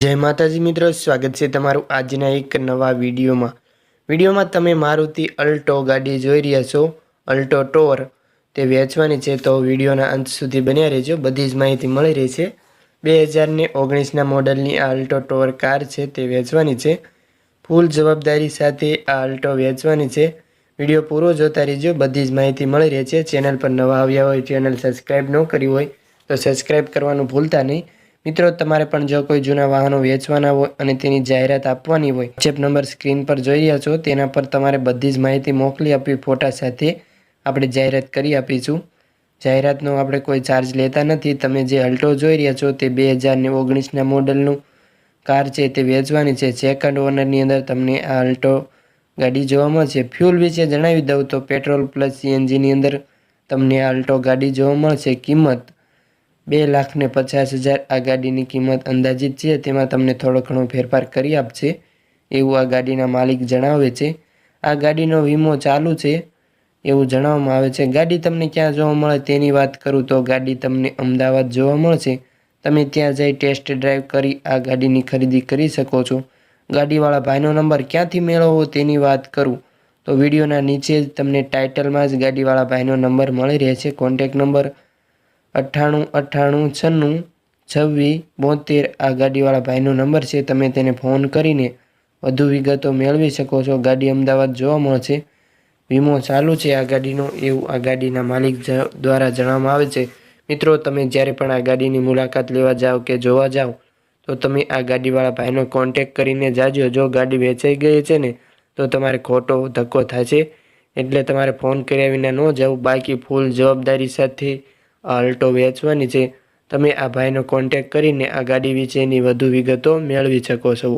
જય માતાજી મિત્રો, સ્વાગત છે તમારું આજના એક નવા વિડીયોમાં. વિડીયોમાં તમે મારુતિ અલ્ટો ગાડી જોઈ રહ્યા છો. અલ્ટો ટોર તે વેચવાની છે, તો વિડીયોના અંત સુધી બન્યા રહેજો. બધી જ માહિતી મળી રહી છે બે હજારને ઓગણીસના મોડલની આ અલ્ટો ટોર કાર છે, તે વેચવાની છે. ફૂલ જવાબદારી સાથે આ અલ્ટો વેચવાની છે. વીડિયો પૂરો જોતા રહેજો. બધી જ માહિતી મળી રહે છે ચેનલ પર નવા આવ્યા હોય, ચેનલ સબસ્ક્રાઈબ ન કરી હોય, તો સબસ્ક્રાઈબ કરવાનું ભૂલતા નહીં. મિત્રો, તમારે પણ જો કોઈ જૂના વાહનો વેચવાના હોય અને તેની જાહેરાત આપવાની હોય વોટ્સએપ નંબર સ્ક્રીન પર જોઈ રહ્યા છો, તેના પર તમારે બધી જ માહિતી મોકલી આપવી, ફોટા સાથે આપણે જાહેરાત કરી આપીશું. જાહેરાતનો આપણે કોઈ ચાર્જ લેતા નથી. તમે જે અલ્ટો જોઈ રહ્યા છો, તે બે હજારને ઓગણીસના મોડલનું કાર છે, તે વેચવાની છે. સેકન્ડ ઓનરની અંદર તમને આ અલ્ટો ગાડી જોવા મળશે. ફ્યુલ વિશે જણાવી દઉં તો પેટ્રોલ પ્લસ સીએનજીની અંદર તમને આ અલ્ટો ગાડી જોવા મળશે. કિંમત બે લાખ ને પચાસ હજાર આ ગાડીની કિંમત અંદાજિત છે. તેમાં તમને થોડો ઘણો ફેરફાર કરી આપશે, એવું આ ગાડીના માલિક જણાવે છે. આ ગાડીનો વીમો ચાલુ છે, એવું જણાવવામાં આવે છે. ગાડી તમને ક્યાં જોવા મળે તેની વાત કરું તો ગાડી તમને અમદાવાદ જોવા મળશે. તમે ત્યાં જઈ ટેસ્ટ ડ્રાઈવ કરી આ ગાડીની ખરીદી કરી શકો છો. ગાડીવાળા ભાઈનો નંબર ક્યાંથી મેળવવો તેની વાત કરું તો વિડીયોના નીચે જ તમને ટાઇટલમાં જ ગાડીવાળા ભાઈનો નંબર મળી રહે છે કોન્ટેક નંબર અઠ્ઠાણું અઠ્ઠાણું, છન્નું, છવ્વીસ, બોતેર આ ગાડીવાળા ભાઈનો નંબર છે. તમે તેને ફોન કરીને વધુ વિગતો મેળવી શકો છો. ગાડી અમદાવાદ જોવા મળશે. વીમો ચાલુ છે આ ગાડીનો. એવું આ ગાડીના માલિક દ્વારા જણાવવામાં આવે છે. મિત્રો, તમે જ્યારે પણ આ ગાડીની મુલાકાત લેવા જાઓ કે જોવા જાઓ તો તમે આ ગાડીવાળા ભાઈનો કોન્ટેક કરીને જાજો. જો ગાડી વેચાઈ ગઈ છે ને, તો તમારે ખોટો ધક્કો થાય છે. એટલે તમારે ફોન કર્યા વિના ન જવું. બાકી ફૂલ જવાબદારી સાથે અલ્ટો વેચવાની છે. તમે આ ભાઈનો કોન્ટેક કરીને આ ગાડી વિશેની વધુ વિગતો મેળવી શકો છો.